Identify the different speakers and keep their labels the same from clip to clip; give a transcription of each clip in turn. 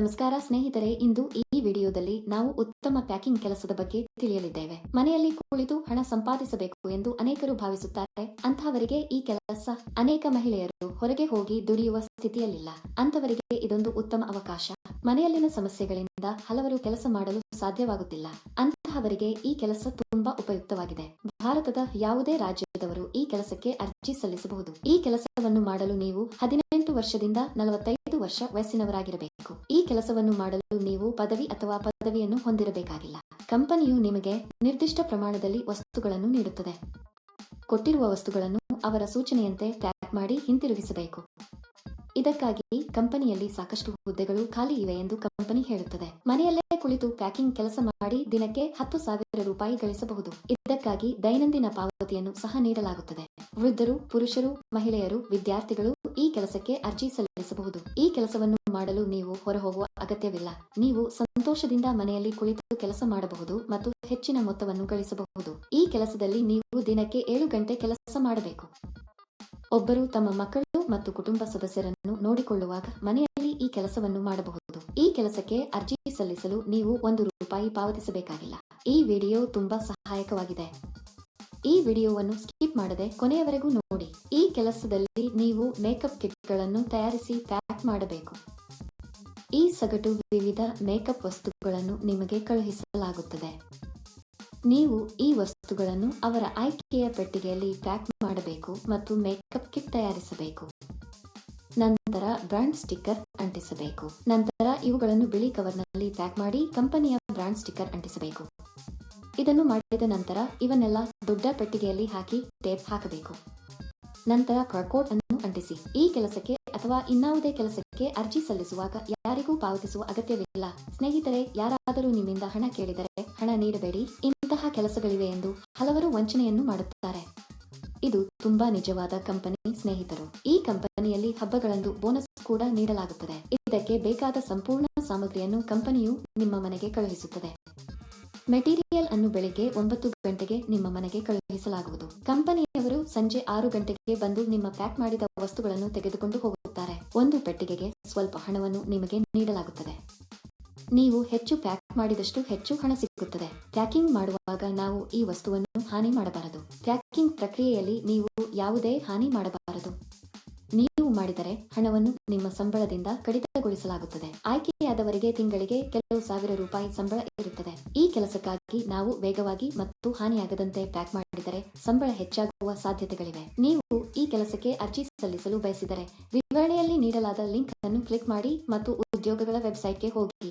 Speaker 1: ನಮಸ್ಕಾರ ಸ್ನೇಹಿತರೆ, ಇಂದು ಈ ವಿಡಿಯೋದಲ್ಲಿ ನಾವು ಉತ್ತಮ ಪ್ಯಾಕಿಂಗ್ ಕೆಲಸದ ಬಗ್ಗೆ ತಿಳಿಯಲಿದ್ದೇವೆ. ಮನೆಯಲ್ಲಿ ಕುಳಿತು ಹಣ ಸಂಪಾದಿಸಬೇಕು ಎಂದು ಅನೇಕರು ಭಾವಿಸುತ್ತಾರೆ. ಅಂತಹವರಿಗೆ ಈ ಕೆಲಸ ಅನೇಕ ಮಹಿಳೆಯರು ಹೊರಗೆ ಹೋಗಿ ದುಡಿಯುವ ಸ್ಥಿತಿಯಲ್ಲಿಲ್ಲ. ಅಂತವರಿಗೆ ಇದೊಂದು ಉತ್ತಮ ಅವಕಾಶ. ಮನೆಯಲ್ಲಿನ ಸಮಸ್ಯೆಗಳಿಂದ ಹಲವರು ಕೆಲಸ ಮಾಡಲು ಸಾಧ್ಯವಾಗುತ್ತಿಲ್ಲ. ಅಂತಹವರಿಗೆ ಈ ಕೆಲಸ ತುಂಬಾ ಉಪಯುಕ್ತವಾಗಿದೆ. ಭಾರತದ ಯಾವುದೇ ರಾಜ್ಯದವರು ಈ ಕೆಲಸಕ್ಕೆ ಅರ್ಜಿ ಸಲ್ಲಿಸಬಹುದು. ಈ ಕೆಲಸವನ್ನು ಮಾಡಲು ನೀವು ಹದಿನೆಂಟು ವರ್ಷದಿಂದ ನಲವತ್ತೈದು ವರ್ಷ ವಯಸ್ಸಿನವರಾಗಿರಬೇಕು. ಈ ಕೆಲಸವನ್ನು ಮಾಡಲು ನೀವು ಪದವಿ ಅಥವಾ ಪದವಿಯನ್ನು ಹೊಂದಿರಬೇಕಾಗಿಲ್ಲ. ಕಂಪನಿಯು ನಿಮಗೆ ನಿರ್ದಿಷ್ಟ ಪ್ರಮಾಣದಲ್ಲಿ ವಸ್ತುಗಳನ್ನು ನೀಡುತ್ತದೆ. ಕೊಟ್ಟಿರುವ ವಸ್ತುಗಳನ್ನು ಅವರ ಸೂಚನೆಯಂತೆ ಪ್ಯಾಕ್ ಮಾಡಿ ಹಿಂತಿರುಗಿಸಬೇಕು. ಇದಕ್ಕಾಗಿ ಕಂಪನಿಯಲ್ಲಿ ಸಾಕಷ್ಟು ಹುದ್ದೆಗಳು ಖಾಲಿ ಇವೆ ಎಂದು ಕಂಪನಿ ಹೇಳುತ್ತದೆ. ಮನೆಯಲ್ಲೇ ಕುಳಿತು ಪ್ಯಾಕಿಂಗ್ ಕೆಲಸ ಮಾಡಿ ದಿನಕ್ಕೆ ಹತ್ತು ಸಾವಿರ ರೂಪಾಯಿ ಗಳಿಸಬಹುದು. ಇದಕ್ಕಾಗಿ ದೈನಂದಿನ ಪಾವತಿಯನ್ನು ಸಹ ನೀಡಲಾಗುತ್ತದೆ. ವೃದ್ಧರು, ಪುರುಷರು, ಮಹಿಳೆಯರು, ವಿದ್ಯಾರ್ಥಿಗಳು ಈ ಕೆಲಸಕ್ಕೆ ಅರ್ಜಿ ಸಲ್ಲಿಸಬಹುದು. ಈ ಕೆಲಸವನ್ನು ಮಾಡಲು ನೀವು ಹೊರಹೋಗುವ ಅಗತ್ಯವಿಲ್ಲ. ನೀವು ಸಂತೋಷದಿಂದ ಮನೆಯಲ್ಲಿ ಕುಳಿತು ಕೆಲಸ ಮಾಡಬಹುದು ಮತ್ತು ಹೆಚ್ಚಿನ ಮೊತ್ತವನ್ನು ಗಳಿಸಬಹುದು. ಈ ಕೆಲಸದಲ್ಲಿ ನೀವು ದಿನಕ್ಕೆ ಏಳು ಗಂಟೆ ಕೆಲಸ ಮಾಡಬೇಕು. ಒಬ್ಬರು ತಮ್ಮ ಮಕ್ಕಳು ಮತ್ತು ಕುಟುಂಬ ಸದಸ್ಯರನ್ನು ನೋಡಿಕೊಳ್ಳುವಾಗ ಮನೆಯಲ್ಲಿ ಈ ಕೆಲಸವನ್ನು ಮಾಡಬಹುದು. ಈ ಕೆಲಸಕ್ಕೆ ಅರ್ಜಿ ಸಲ್ಲಿಸಲು ನೀವು ಒಂದು ರೂಪಾಯಿ ಪಾವತಿಸಬೇಕಾಗಿಲ್ಲ. ಈ ವಿಡಿಯೋ ತುಂಬಾ ಸಹಾಯಕವಾಗಿದೆ. ಈ ವಿಡಿಯೋವನ್ನು ಸ್ಕಿಪ್ ಮಾಡದೆ ಕೊನೆಯವರೆಗೂ ನೋಡಿ. ಈ ಕೆಲಸದಲ್ಲಿ ನೀವು ಮೇಕಪ್ ಕಿಟ್ಗಳನ್ನು ತಯಾರಿಸಿ ಪ್ಯಾಕ್ ಮಾಡಬೇಕು. ಈ ಸಗಟು ವಿವಿಧ ಮೇಕಪ್ ವಸ್ತುಗಳನ್ನು ನಿಮಗೆ ಕಳುಹಿಸಲಾಗುತ್ತದೆ. ನೀವು ಈ ವಸ್ತುಗಳನ್ನು ಅವರ ಆಯ್ಕೆಯ ಪೆಟ್ಟಿಗೆಯಲ್ಲಿ ಪ್ಯಾಕ್ ಮಾಡಬೇಕು ಮತ್ತು ಮೇಕಪ್ ಕಿಟ್ ತಯಾರಿಸಬೇಕು. ನಂತರ ಬ್ರಾಂಡ್ ಸ್ಟಿಕ್ಕರ್ ಅಂಟಿಸಬೇಕು. ನಂತರ ಇವುಗಳನ್ನು ಬಿಳಿ ಕವರ್ನಲ್ಲಿ ಪ್ಯಾಕ್ ಮಾಡಿ ಕಂಪನಿಯ ಬ್ರಾಂಡ್ ಸ್ಟಿಕ್ಕರ್ ಅಂಟಿಸಬೇಕು. ಇದನ್ನು ಮಾಡಿದ ನಂತರ ಇವನ್ನೆಲ್ಲ ದೊಡ್ಡ ಪೆಟ್ಟಿಗೆಯಲ್ಲಿ ಹಾಕಿ ಟೇಪ್ ಹಾಕಬೇಕು. ನಂತರ ಪ್ರಕೋಡ್ ಅನ್ನು ಅಂಟಿಸಿ. ಈ ಕೆಲಸಕ್ಕೆ ಅಥವಾ ಇನ್ನಾವುದೇ ಕೆಲಸಕ್ಕೆ ಅರ್ಜಿ ಸಲ್ಲಿಸುವಾಗ ಯಾರಿಗೂ ಪಾವತಿಸುವ ಅಗತ್ಯವಿಲ್ಲ. ಸ್ನೇಹಿತರೆ, ಯಾರಾದರೂ ನಿಮ್ಮಿಂದ ಹಣ ಕೇಳಿದರೆ ಹಣ ನೀಡಬೇಡಿ. ಇಂತಹ ಕೆಲಸಗಳಿವೆ ಎಂದು ಹಲವರು ವಂಚನೆಯನ್ನು ಮಾಡುತ್ತಾರೆ. ಇದು ತುಂಬಾ ನಿಜವಾದ ಕಂಪನಿ ಸ್ನೇಹಿತರು. ಈ ಕಂಪನಿಯಲ್ಲಿ ಹಬ್ಬಗಳಂದು ಬೋನಸ್ ಕೂಡ ನೀಡಲಾಗುತ್ತದೆ. ಇದಕ್ಕೆ ಬೇಕಾದ ಸಂಪೂರ್ಣ ಸಾಮಗ್ರಿಯನ್ನು ಕಂಪನಿಯು ನಿಮ್ಮ ಮನೆಗೆ ಕಳುಹಿಸುತ್ತದೆ. ಮೆಟೀರಿಯಲ್ ಅನ್ನು ಬೆಳಿಗ್ಗೆ ಒಂಬತ್ತು ಗಂಟೆಗೆ ನಿಮ್ಮ ಮನೆಗೆ ಕಳುಹಿಸಲಾಗುವುದು. ಕಂಪನಿಯವರು ಸಂಜೆ ಆರು ಗಂಟೆಗೆ ಬಂದು ನಿಮ್ಮ ಪ್ಯಾಕ್ ಮಾಡಿದ ವಸ್ತುಗಳನ್ನು ತೆಗೆದುಕೊಂಡು ಹೋಗುತ್ತಾರೆ. ಒಂದು ಪೆಟ್ಟಿಗೆಗೆ ಸ್ವಲ್ಪ ಹಣವನ್ನು ನಿಮಗೆ ನೀಡಲಾಗುತ್ತದೆ. ನೀವು ಹೆಚ್ಚು ಪ್ಯಾಕ್ ಮಾಡಿದಷ್ಟು ಹೆಚ್ಚು ಹಣ ಸಿಗುತ್ತದೆ ಪ್ಯಾಕಿಂಗ್ ಮಾಡುವಾಗ ನಾವು ಈ ವಸ್ತುವನ್ನು ಹಾನಿ ಮಾಡಬಾರದು. ಪ್ಯಾಕಿಂಗ್ ಪ್ರಕ್ರಿಯೆಯಲ್ಲಿ ನೀವು ಯಾವುದೇ ಹಾನಿ ಮಾಡಬಾರದು. ನೀವು ಮಾಡಿದರೆ ಹಣವನ್ನು ನಿಮ್ಮ ಸಂಬಳದಿಂದ ಕಡಿತಗೊಳಿಸಲಾಗುತ್ತದೆ. ಆಯ್ಕೆಯಾದವರಿಗೆ ತಿಂಗಳಿಗೆ ಕೆಲವು ಸಾವಿರ ರೂಪಾಯಿ ಸಂಬಳ ಇರುತ್ತದೆ. ಈ ಕೆಲಸಕ್ಕಾಗಿ ನಾವು ವೇಗವಾಗಿ ಮತ್ತು ಹಾನಿಯಾಗದಂತೆ ಪ್ಯಾಕ್ ಮಾಡಿದರೆ ಸಂಬಳ ಹೆಚ್ಚಾಗುವ ಸಾಧ್ಯತೆಗಳಿವೆ. ನೀವು ಈ ಕೆಲಸಕ್ಕೆ ಅರ್ಜಿ ಸಲ್ಲಿಸಲು ಬಯಸಿದರೆ ವಿವರಣೆಯಲ್ಲಿ ನೀಡಲಾದ ಲಿಂಕ್ ಅನ್ನು ಕ್ಲಿಕ್ ಮಾಡಿ ಮತ್ತು ಉದ್ಯೋಗಗಳ ವೆಬ್ಸೈಟ್ಗೆ ಹೋಗಿ.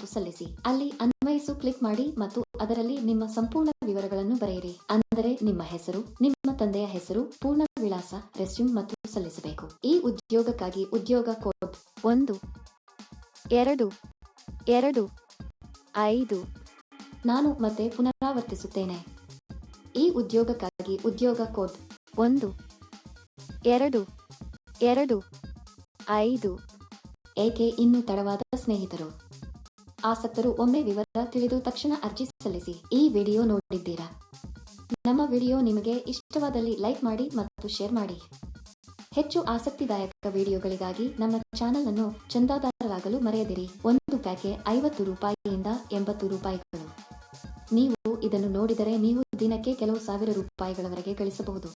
Speaker 1: ಮತ್ತು ಸಲ್ಲಿಸಿ. ಅಲ್ಲಿ ಅನ್ವಯಿಸು ಕ್ಲಿಕ್ ಮಾಡಿ ಮತ್ತು ಅದರಲ್ಲಿ ನಿಮ್ಮ ಸಂಪೂರ್ಣ ವಿವರಗಳನ್ನು ಬರೆಯಿರಿ. ಅಂದರೆ ನಿಮ್ಮ ಹೆಸರು, ನಿಮ್ಮ ತಂದೆಯ ಹೆಸರು, ಪೂರ್ಣ ವಿಳಾಸ, ರೆಸ್ಯೂಮ್ ಮತ್ತು ಸಲ್ಲಿಸಬೇಕು. ಈ ಉದ್ಯೋಗಕ್ಕಾಗಿ ಉದ್ಯೋಗ ಕೋಡ್ ಒಂದು, ಎರಡು ಎರಡು, ಐದು, ನಾನು ಮತ್ತೆ ಪುನರಾವರ್ತಿಸುತ್ತೇನೆ. ಈ ಉದ್ಯೋಗಕ್ಕಾಗಿ ಉದ್ಯೋಗ ಕೋಡ್ ಒಂದು, ಎರಡು ಎರಡು, ಐದು, ಏಕೆ ಇನ್ನೂ ತಡವಾದ ಸ್ನೇಹಿತರು? ಆಸಕ್ತರು ಒಮ್ಮೆ ವಿವರ ತಿಳಿದು ತಕ್ಷಣ ಅರ್ಜಿ ಸಲ್ಲಿಸಿ. ಈ ವಿಡಿಯೋ ನೋಡಿದ್ದೀರಾ? ನಮ್ಮ ವಿಡಿಯೋ ನಿಮಗೆ ಇಷ್ಟವಾದಲ್ಲಿ ಲೈಕ್ ಮಾಡಿ ಮತ್ತು ಶೇರ್ ಮಾಡಿ. ಹೆಚ್ಚು ಆಸಕ್ತಿದಾಯಕ ವಿಡಿಯೋಗಳಿಗಾಗಿ ನಮ್ಮ ಚಾನೆಲ್ ಅನ್ನು ಚಂದಾದಾರರಾಗಲು ಮರೆಯದಿರಿ. ಒಂದು ಪ್ಯಾಕೆ ಐವತ್ತು ರೂಪಾಯಿಯಿಂದ ಎಂಬತ್ತು ರೂಪಾಯಿಗಳು. ನೀವು ಇದನ್ನು ನೋಡಿದರೆ ನೀವು ದಿನಕ್ಕೆ ಕೆಲವು ಸಾವಿರ ರೂಪಾಯಿಗಳವರೆಗೆ ಗಳಿಸಬಹುದು.